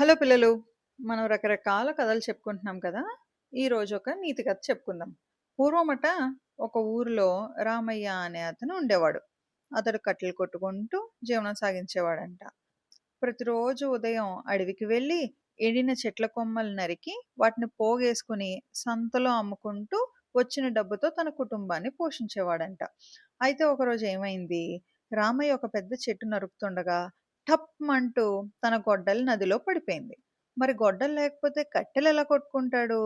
Hello పిల్లలు మనం రకరకాల కథలు చెప్పుకుంటున్నాం కదా? ఈరోజు ఒక నీతి కథ చెప్పుకుందాం. పూర్వమట ఒక ఊరిలో రామయ్య అనే అతను ఉండేవాడు. అతడు కట్టెలు కొట్టుకుంటూ జీవనం సాగించేవాడంట. ప్రతిరోజు ఉదయం అడవికి వెళ్ళి ఎండిన చెట్ల కొమ్మలు నరికి వాటిని పోగేసుకుని సంతలో అమ్ముకుంటూ వచ్చిన డబ్బుతో తన కుటుంబాన్ని పోషించేవాడంట. అయితే ఒకరోజు ఏమైంది? రామయ్య ఒక పెద్ద చెట్టు నరుకుతుండగా టప్మంటూ తన గొడ్డలి నదిలో పడిపోయింది. మరి గొడ్డలు లేకపోతే కట్టెలు ఎలా కొట్టుకుంటాడు?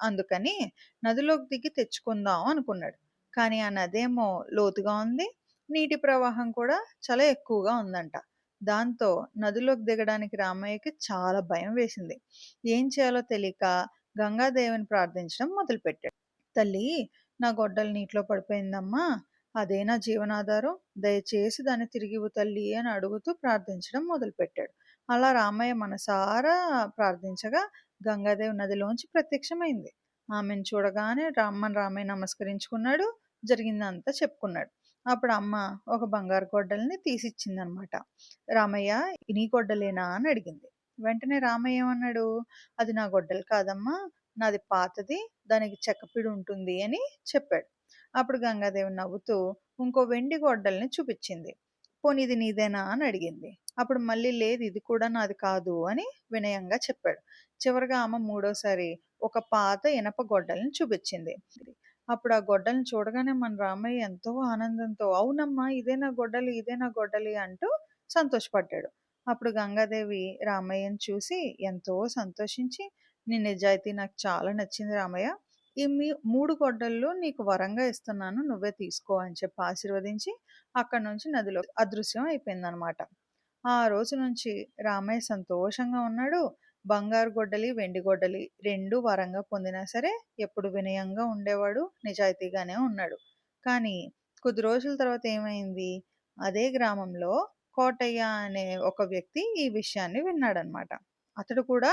అందుకని నదిలోకి దిగి తెచ్చుకుందాం అనుకున్నాడు. కానీ ఆ నదేమో లోతుగా ఉంది. నీటి ప్రవాహం కూడా చాలా ఎక్కువగా ఉందంట. దాంతో నదిలోకి దిగడానికి రామయ్యకి చాలా భయం వేసింది. ఏం చేయాలో తెలియక గంగాదేవిని ప్రార్థించడం మొదలుపెట్టాడు. తల్లి నా గొడ్డలు నీటిలో పడిపోయిందమ్మా. అదే నా జీవనాధారం? దయచేసి దాన్ని తిరిగి తల్లి అని అడుగుతూ ప్రార్థించడం మొదలుపెట్టాడు. అలా రామయ్య మనసారా ప్రార్థించగా గంగాదేవి నదిలోంచి ప్రత్యక్షమైంది. ఆమెను చూడగానే రామ్మన్ రామయ్య నమస్కరించుకున్నాడు జరిగిందంతా చెప్పుకున్నాడు. అప్పుడు అమ్మ ఒక బంగారు గొడ్డల్ని తీసిచ్చిందనమాట. రామయ్య నీ గొడ్డలేనా? అని అడిగింది. వెంటనే రామయ్య ఏమన్నాడు? అది నా గొడ్డలు కాదమ్మా నాది పాతది దానికి చెక్కపిడి ఉంటుంది అని చెప్పాడు. అప్పుడు గంగాదేవి నవ్వుతూ ఇంకో వెండి గొడ్డల్ని చూపించింది. పోనీ ఇది నీదేనా? అని అడిగింది. అప్పుడు మళ్ళీ లేదు ఇది కూడా నాది కాదు అని వినయంగా చెప్పాడు. చివరిగా ఆమె మూడోసారి ఒక పాత ఇనప గొడ్డల్ని చూపించింది. అప్పుడు ఆ గొడ్డల్ని చూడగానే మన రామయ్య ఎంతో ఆనందంతో అవునమ్మా ఇదే నా గొడ్డలి ఇదే నా గొడ్డలి అంటూ సంతోషపడ్డాడు. అప్పుడు గంగాదేవి రామయ్యని చూసి ఎంతో సంతోషించి నీ నిజాయితీ నాకు చాలా నచ్చింది రామయ్య. ఈ మీ మూడు గొడ్డళ్ళు నీకు వరంగా ఇస్తున్నాను నువ్వే తీసుకో అని చెప్పి ఆశీర్వదించి అక్కడి నుంచి నదిలో అదృశ్యం అయిపోయిందనమాట. ఆ రోజు నుంచి రామయ్య సంతోషంగా ఉన్నాడు. బంగారు గొడ్డలి వెండి గొడ్డలి రెండు వరంగా పొందినా సరే ఎప్పుడు వినయంగా ఉండేవాడు నిజాయితీగానే ఉన్నాడు. కానీ కొద్ది రోజుల తర్వాత ఏమైంది? అదే గ్రామంలో కోటయ్య అనే ఒక వ్యక్తి ఈ విషయాన్ని విన్నాడనమాట. అతడు కూడా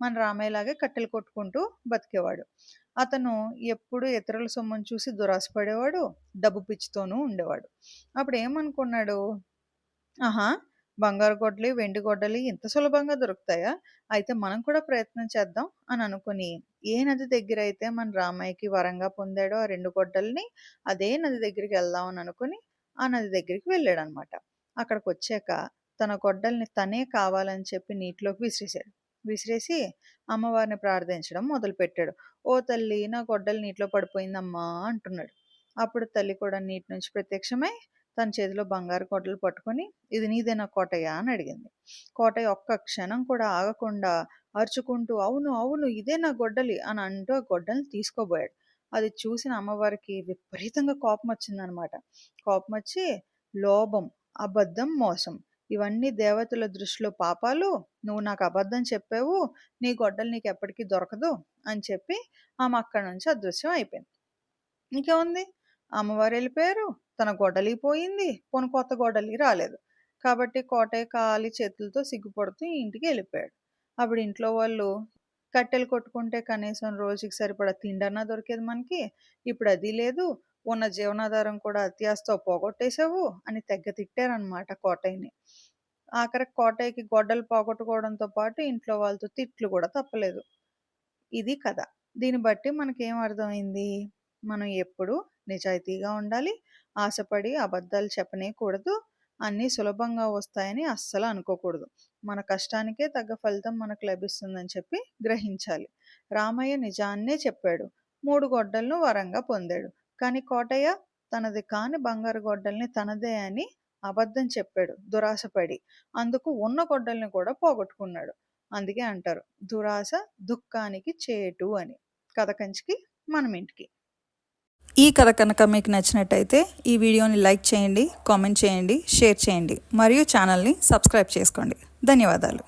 మన రామయ్యలాగే కట్టెలు కొట్టుకుంటూ బతికేవాడు. అతను ఎప్పుడు ఇతరుల సొమ్మును చూసి దురాశపడేవాడు డబ్బు పిచ్చితోనూ ఉండేవాడు. అప్పుడు ఏమనుకున్నాడు? ఆహా బంగారు గొడ్డలి వెండి గొడ్డలి ఇంత సులభంగా దొరుకుతాయా? అయితే మనం కూడా ప్రయత్నం చేద్దాం అని అనుకుని ఏ నది దగ్గర అయితే మన రామయ్యకి వరంగా పొందాడో ఆ రెండు గొడ్డల్ని అదే నది దగ్గరికి వెళ్దాం అని అనుకుని ఆ నది దగ్గరికి వెళ్ళాడు అనమాట అక్కడికి వచ్చాక తన గొడ్డల్ని తనే కావాలని చెప్పి నీటిలోకి విసిరేశాడు. విసిరేసి అమ్మవారిని ప్రార్థించడం మొదలుపెట్టాడు. ఓ తల్లి నా గొడ్డలు నీటిలో పడిపోయిందమ్మా అంటున్నాడు. అప్పుడు తల్లి కూడా నీటి నుంచి ప్రత్యక్షమై తన చేతిలో బంగారు గొడ్డలు పట్టుకొని ఇది నీదేనా కోటయ్య అని అడిగింది. కోటయ్య ఒక్క క్షణం కూడా ఆగకుండా అరుచుకుంటూ అవును అవును ఇదే నా గొడ్డలి అని అంటూ ఆ గొడ్డల్ని తీసుకోబోయాడు. అది చూసిన అమ్మవారికి విపరీతంగా కోపం వచ్చిందనమాట కోపం వచ్చి లోభం అబద్ధం మోసం ఇవన్నీ దేవతల దృష్టిలో పాపాలు. నువ్వు నాకు అబద్ధం చెప్పావు. నీ గొడ్డలు నీకు ఎప్పటికీ దొరకదు అని చెప్పి ఆమె అక్కడి నుంచి అదృశ్యం అయిపోయింది. ఇంకేముంది? అమ్మవారు వెళ్ళిపోయారు. తన గొడ్డలి పోయింది. పోను కొత్త గొడ్డలి రాలేదు. కాబట్టి కోటయ్య కాలి చేతులతో సిగ్గుపడుతూ ఇంటికి వెళ్ళిపోయాడు. అప్పుడు ఇంట్లో వాళ్ళు కట్టెలు కొట్టుకుంటే కనీసం రోజుకి సరిపడా తిండన్నా దొరికేది మనకి. ఇప్పుడు అది లేదు. ఉన్న జీవనాధారం కూడా అత్యాస్తో పోగొట్టేశావు అని తెగ్గ తిట్టారనమాట కోటయ్యని. ఆఖరి కోటయ్యకి గొడ్డలు పోగొట్టుకోవడంతో పాటు ఇంట్లో వాళ్ళతో తిట్లు కూడా తప్పలేదు. ఇది కథ. దీన్ని బట్టి మనకేం అర్థమైంది? మనం ఎప్పుడు నిజాయితీగా ఉండాలి ఆశపడి అబద్ధాలు చెప్పనేకూడదు అన్నీ సులభంగా వస్తాయని అస్సలు అనుకోకూడదు. మన కష్టానికే తగ్గ ఫలితం మనకు లభిస్తుందని చెప్పి గ్రహించాలి. రామయ్య నిజాన్నే చెప్పాడు. మూడు గొడ్డలను వరంగా పొందాడు. కానీ కోటయ్య తనది కాని బంగారు గొడ్డల్ని తనదే అని అబద్ధం చెప్పాడు దురాశపడి. అందుకు ఉన్న గొడ్డల్ని కూడా పోగొట్టుకున్నాడు. అందుకే అంటారు దురాశ దుఃఖానికి చేటు అని. కథ కంచికి మనం ఇంటికి. ఈ కథ కనుక మీకు నచ్చినట్టయితే ఈ వీడియోని లైక్ చేయండి కామెంట్ చేయండి షేర్ చేయండి మరియు ఛానల్ని సబ్స్క్రైబ్ చేసుకోండి. ధన్యవాదాలు.